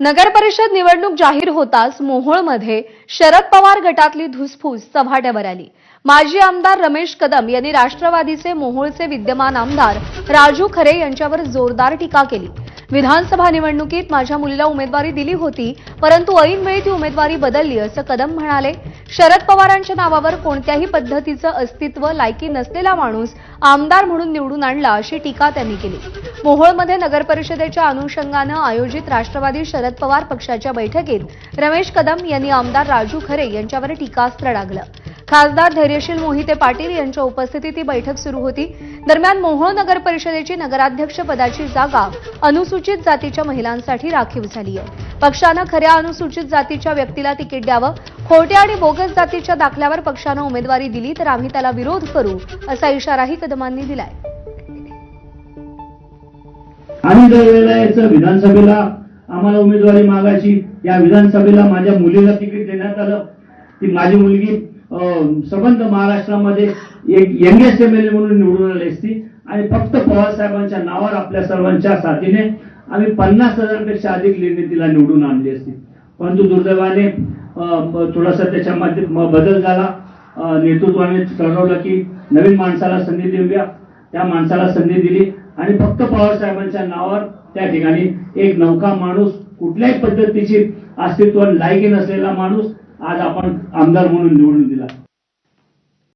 नगर परिषद निवडणूक जाहीर होताच मोहोळमध्ये शरद पवार गटातली धुसफूस चव्हाट्यावर आली. माजी आमदार रमेश कदम यांनी राष्ट्रवादीचे मोहोळचे विद्यमान आमदार राजू खरे यांच्यावर जोरदार टीका केली. विधानसभा निवडणुकीत माझ्या मुलीला उमेदवारी दिली होती परंतु ऐनवेळी ती उमेदवारी बदलली असं कदम म्हणाले. शरद पवारांच्या नावावर कोणत्याही पद्धतीचं अस्तित्व लायकी नसलेला माणूस आमदार म्हणून निवडून आणला अशी टीका त्यांनी केली. मोहोळमध्ये नगर परिषदेच्या अनुषंगानं आयोजित राष्ट्रवादी शरद पवार पक्षाच्या बैठकीत रमेश कदम यांनी आमदार राजू खरे यांच्यावर टीकास्त्र डागलं. खासदार धैर्यशील मोहिते पाटील यांच्या उपस्थितीत ही बैठक सुरू होती. दरम्यान मोहोळ नगर परिषदेची नगराध्यक्ष पदाची जागा अनुसूचित जातीच्या महिलांसाठी राखीव झाली आहे. पक्षानं खऱ्या अनुसूचित जातीच्या व्यक्तीला तिकीट द्यावं खोट्या आणि बोगस जातीच्या दाखल्यावर पक्षानं उमेदवारी दिली तर आम्ही त्याला विरोध करू असा इशाराही कदमांनी दिलाय. आम्ही दरवेळेला यायचं विधानसभेला आम्हाला उमेदवारी मागायची. या विधानसभेला माझ्या मुलीला तिकीट देण्यात आलं. ती माझी मुलगी अं, संबंध महाराष्ट्रामध्ये एक यंगेस्ट एम एल ए म्हणून निवडून आली असती. आणि फक्त पवार साहेबांच्या नावावर आपल्या सर्वांच्या साथीने आम्ही पन्नास हजारपेक्षा अधिक लीडने तिला निवडून आणली असती. परंतु दुर्दैवाने अं, थोडासा त्याच्यामध्ये बदल झाला. नेतृत्वाने ठरवलं की नवीन माणसाला संधी देऊया. त्या माणसाला संधी दिली. आणि फक्त पवार साहेबांच्या नावावर त्या ठिकाणी एक नौका माणूस कुठल्याही पद्धतीची अस्तित्व लायकी नसलेला माणूस आज आपण आमदार म्हणून निवडून दिला.